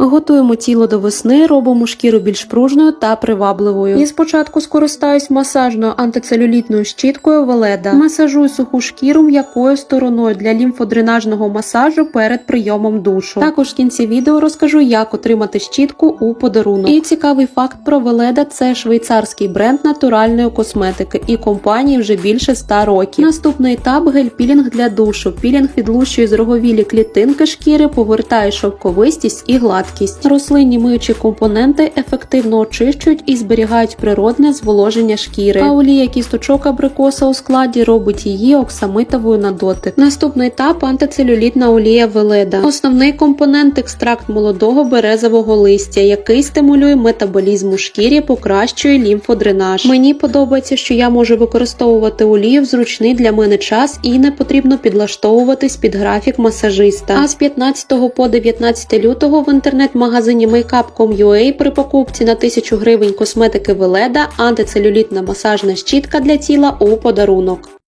Готуємо тіло до весни, робимо шкіру більш пружною та привабливою. І спочатку скористаюсь масажною антицелюлітною щіткою Веледа. Масажую суху шкіру м'якою стороною для лімфодренажного масажу перед прийомом душу. Також в кінці відео розкажу, як отримати щітку у подарунок. І цікавий факт про Веледа це швейцарський бренд натуральної косметики і компанії вже більше 100 років. Наступний етап гель-пілінг для душу. Пілінг відлущує зроговілі клітинки шкіри, повертає шовковистість і гладкість. Рослинні миючі компоненти ефективно очищують і зберігають природне зволоження шкіри. А олія кісточок абрикоса у складі робить її оксамитовою на дотик. Наступний етап антицелюлітна олія Веледа. Основний компонент екстракт молодого березового листя, який стимулює метаболізм у шкірі, покращує лімфодренаж. Мені подобається, що я можу використовувати олію в зручний для мене час і не потрібно підлаштовуватись під графік масажиста. А з 15 по 19 лютого в інтернет-магазині makeup.com.ua при покупці на 1000 гривень косметики Веледа антицелюлітна масажна щітка для тіла у подарунок.